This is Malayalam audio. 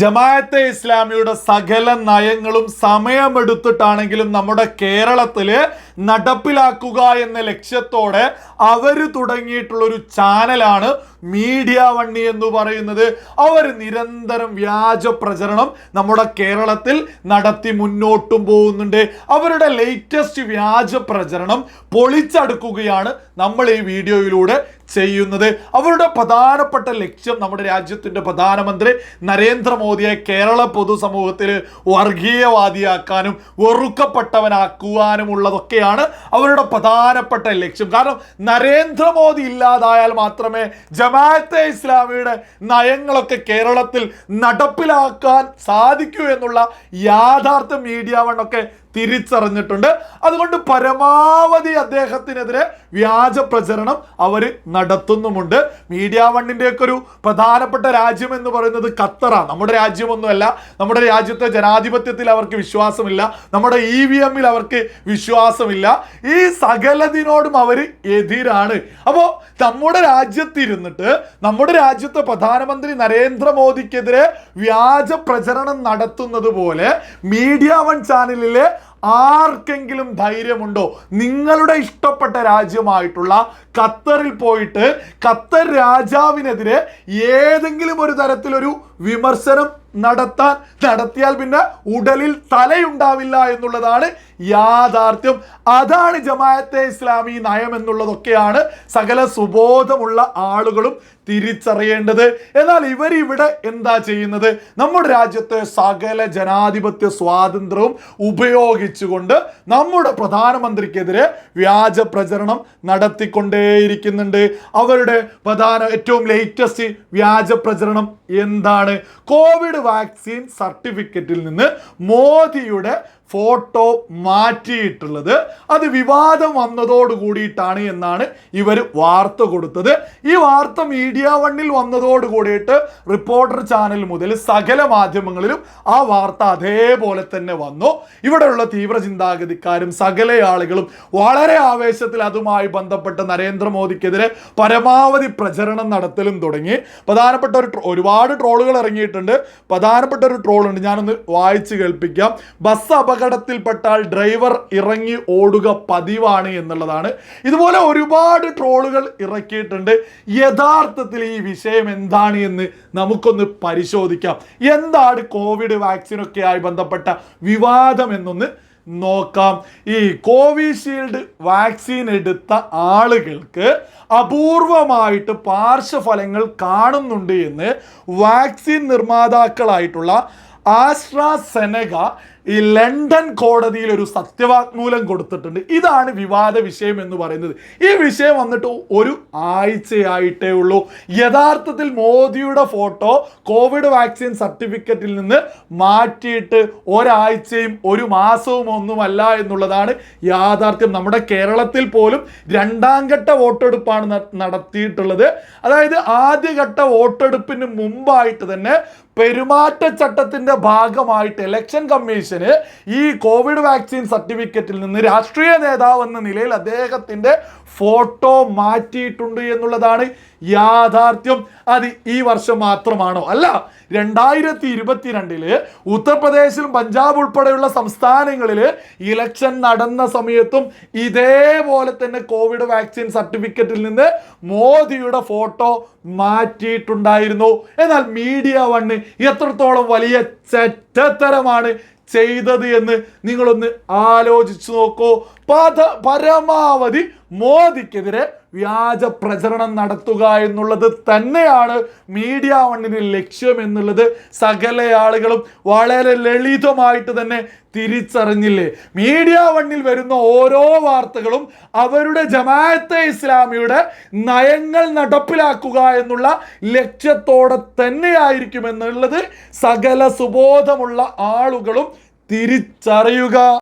ജമാഅത്തെ ഇസ്ലാമിയുടെ സകല നയങ്ങളും സമയമെടുത്തിട്ടാണെങ്കിലും നമ്മുടെ കേരളത്തിൽ നടപ്പിലാക്കുക എന്ന ലക്ഷ്യത്തോടെ അവർ തുടങ്ങിയിട്ടുള്ളൊരു ചാനലാണ് മീഡിയ വണ്ണി എന്ന് പറയുന്നത്. അവർ നിരന്തരം വ്യാജ പ്രചരണം നമ്മുടെ കേരളത്തിൽ നടത്തി മുന്നോട്ടും പോകുന്നുണ്ട്. അവരുടെ ലേറ്റസ്റ്റ് വ്യാജ പ്രചരണം പൊളിച്ചടുക്കുകയാണ് നമ്മൾ ഈ വീഡിയോയിലൂടെ ചെയ്യുന്നത്. അവരുടെ പ്രധാനപ്പെട്ട ലക്ഷ്യം നമ്മുടെ രാജ്യത്തിന്റെ പ്രധാനമന്ത്രി നരേന്ദ്രമോദിയെ കേരള പൊതുസമൂഹത്തിൽ വർഗീയവാദിയാക്കാനും വെറുക്കപ്പെട്ടവനാക്കുവാനും ഉള്ളതൊക്കെയാണ് അവരുടെ പ്രധാനപ്പെട്ട ലക്ഷ്യം. കാരണം നരേന്ദ്രമോദി ഇല്ലാതായാൽ മാത്രമേ ജമാഅത്തെ ഇസ്ലാമിയുടെ നയങ്ങളൊക്കെ കേരളത്തിൽ നടപ്പിലാക്കാൻ സാധിക്കൂ എന്നുള്ള യാഥാർത്ഥ്യം മീഡിയ വണ്ണൊക്കെ തിരിച്ചറിഞ്ഞിട്ടുണ്ട്. അതുകൊണ്ട് പരമാവധി അദ്ദേഹത്തിനെതിരെ വ്യാജ പ്രചരണം അവർ നടത്തുന്നുമുണ്ട്. മീഡിയ വണ്ണിന്റെ ഒക്കെ ഒരു പ്രധാനപ്പെട്ട രാജ്യം എന്ന് പറയുന്നത് ഖത്തറാണ് നമ്മുടെ രാജ്യമൊന്നുമല്ല. നമ്മുടെ രാജ്യത്തെ ജനാധിപത്യത്തിൽ അവർക്ക് വിശ്വാസമില്ല. നമ്മുടെ ഇ വി എമ്മിൽ അവർക്ക് വിശ്വാസമില്ല. ഈ സകലതിനോടും അവർ എതിരാണ്. അപ്പോൾ നമ്മുടെ രാജ്യത്തിരുന്നിട്ട് നമ്മുടെ രാജ്യത്തെ പ്രധാനമന്ത്രി നരേന്ദ്രമോദിക്കെതിരെ വ്യാജ പ്രചരണം നടത്തുന്നത് പോലെ മീഡിയ വൺ ചാനലിലെ ആർക്കെങ്കിലും ധൈര്യമുണ്ടോ? നിങ്ങളുടെ ഇഷ്ടപ്പെട്ട രാജ്യമായിട്ടുള്ള ഖത്തറിൽ പോയിട്ട് ഖത്തർ രാജാവിനെതിരെ ഏതെങ്കിലും ഒരു തരത്തിലൊരു വിമർശനം നടത്താൻ നടത്തിയാൽ പിന്നെ ഉടലിൽ തലയുണ്ടാവില്ല എന്നുള്ളതാണ് യാഥാർത്ഥ്യം. അതാണ് ജമാഅത്തെ ഇസ്ലാമി നയം എന്നുള്ളതൊക്കെയാണ് സകല സുബോധമുള്ള ആളുകളും തിരിച്ചറിയേണ്ടത്. എന്നാൽ ഇവരിവിടെ എന്താ ചെയ്യുന്നത്? നമ്മുടെ രാജ്യത്തെ സകല ജനാധിപത്യ സ്വാതന്ത്ര്യവും ഉപയോഗിച്ചുകൊണ്ട് നമ്മുടെ പ്രധാനമന്ത്രിക്കെതിരെ വ്യാജ പ്രചരണം നടത്തിക്കൊണ്ടേയിരിക്കുന്നുണ്ട് അവരുടെ പ്രധാന ഏറ്റവും ലേറ്റസ്റ്റ് വ്യാജ പ്രചരണം എന്താണ്? കോവിഡ് വാക്സിൻ സർട്ടിഫിക്കറ്റിൽ നിന്ന് മോദിയുടെ ഫോട്ടോ മാറ്റിയിട്ടുള്ളത്. അത് വിവാദം വന്നതോട് കൂടിയിട്ടാണ് എന്നാണ് ഇവർ വാർത്ത കൊടുത്തത്. ഈ വാർത്ത മീഡിയ വണ്ണിൽ വന്നതോട് കൂടിയിട്ട് റിപ്പോർട്ടർ ചാനൽ മുതൽ സകല മാധ്യമങ്ങളിലും ആ വാർത്ത അതേപോലെ തന്നെ വന്നു. ഇവിടെയുള്ള തീവ്ര ചിന്താഗതിക്കാരും സകല ആളുകളും വളരെ ആവേശത്തിൽ അതുമായി ബന്ധപ്പെട്ട് നരേന്ദ്രമോദിക്കെതിരെ പരമാവധി പ്രചരണം നടത്തലും തുടങ്ങി. പ്രധാനപ്പെട്ട ഒരു ഒരുപാട് ട്രോളുകൾ ഇറങ്ങിയിട്ടുണ്ട്. പ്രധാനപ്പെട്ട ഒരു ട്രോളുണ്ട്. ഞാനൊന്ന് വായിച്ച് കേൾപ്പിക്കാം. ബസ് അപകടത്തിൽപ്പെട്ടാൽ ഡ്രൈവർ ഇറങ്ങി ഓടുക പതിവാണ് എന്നുള്ളതാണ്. ഇതുപോലെ ഒരുപാട് ട്രോളുകൾ ഇറക്കിയിട്ടുണ്ട്. യഥാർത്ഥത്തിൽ ഈ വിഷയം എന്താണ് എന്ന് നമുക്കൊന്ന് പരിശോധിക്കാം. എന്താണ് കോവിഡ് വാക്സിനൊക്കെയായി ബന്ധപ്പെട്ട വിവാദം എന്നൊന്ന് നോക്കാം. ഈ കോവിഷീൽഡ് വാക്സിൻ എടുത്ത ആളുകൾക്ക് അപൂർവമായിട്ട് പാർശ്വഫലങ്ങൾ കാണുന്നുണ്ട് എന്ന് വാക്സിൻ നിർമ്മാതാക്കളായിട്ടുള്ള ആസ്ട്രാസെനഗ ഈ ലണ്ടൻ കോടതിയിൽ ഒരു സത്യവാങ്മൂലം കൊടുത്തിട്ടുണ്ട്. ഇതാണ് വിവാദ വിഷയം എന്ന് പറയുന്നത്. ഈ വിഷയം വന്നിട്ട് ഒരു ആഴ്ചയായിട്ടേ ഉള്ളൂ. യഥാർത്ഥത്തിൽ മോദിയുടെ ഫോട്ടോ കോവിഡ് വാക്സിൻ സർട്ടിഫിക്കറ്റിൽ നിന്ന് മാറ്റിയിട്ട് ഒരാഴ്ചയും ഒരു മാസവും ഒന്നുമല്ല എന്നുള്ളതാണ് യാഥാർത്ഥ്യം. നമ്മുടെ കേരളത്തിൽ പോലും രണ്ടാം ഘട്ട വോട്ടെടുപ്പാണ് നടത്തിയിട്ടുള്ളത്. അതായത് ആദ്യഘട്ട വോട്ടെടുപ്പിന് മുമ്പായിട്ട് തന്നെ പെരുമാറ്റച്ചട്ടത്തിന്റെ ഭാഗമായിട്ട് ഇലക്ഷൻ കമ്മീഷന് ഈ കോവിഡ് വാക്സിൻ സർട്ടിഫിക്കറ്റിൽ നിന്ന് രാഷ്ട്രീയ നേതാവ് എന്ന നിലയിൽ അദ്ദേഹത്തിന്റെ ഫോട്ടോ മാറ്റിയിട്ടുണ്ട് എന്നുള്ളതാണ് യാഥാർത്ഥ്യം. അത് ഈ വർഷം മാത്രമാണോ? അല്ല രണ്ടായിരത്തി ഇരുപത്തിരണ്ടിൽ ഉത്തർപ്രദേശിലും പഞ്ചാബ് ഉൾപ്പെടെയുള്ള സംസ്ഥാനങ്ങളിൽ ഇലക്ഷൻ നടന്ന സമയത്തും ഇതേപോലെ തന്നെ കോവിഡ് വാക്സിൻ സർട്ടിഫിക്കറ്റിൽ നിന്ന് മോദിയുടെ ഫോട്ടോ മാറ്റിയിട്ടുണ്ടായിരുന്നു. എന്നാൽ മീഡിയ വണ്ണ് എത്രത്തോളം വലിയ ചെറ്റത്തരമാണ് ചെയ്തത് എന്ന് നിങ്ങളൊന്ന് ആലോചിച്ചു നോക്കൂ. പത പരമാവധി മോദിക്കെതിരെ വ്യാജ പ്രചരണം നടത്തുക എന്നുള്ളത് തന്നെയാണ് മീഡിയ വണ്ണിന് ലക്ഷ്യം എന്നുള്ളത്. സകല ആളുകളും വളരെ ലളിതമായിട്ട് തന്നെ തിരിച്ചറിഞ്ഞില്ലേ? മീഡിയ വണ്ണിൽ വരുന്ന ഓരോ വാർത്തകളും അവരുടെ ജമാഅത്തെ ഇസ്ലാമിയുടെ നയങ്ങൾ നടപ്പിലാക്കുക എന്നുള്ള ലക്ഷ്യത്തോടെ തന്നെയായിരിക്കും എന്നുള്ളത് സകല സുബോധമുള്ള ആളുകളും തിരിച്ചറിയുക.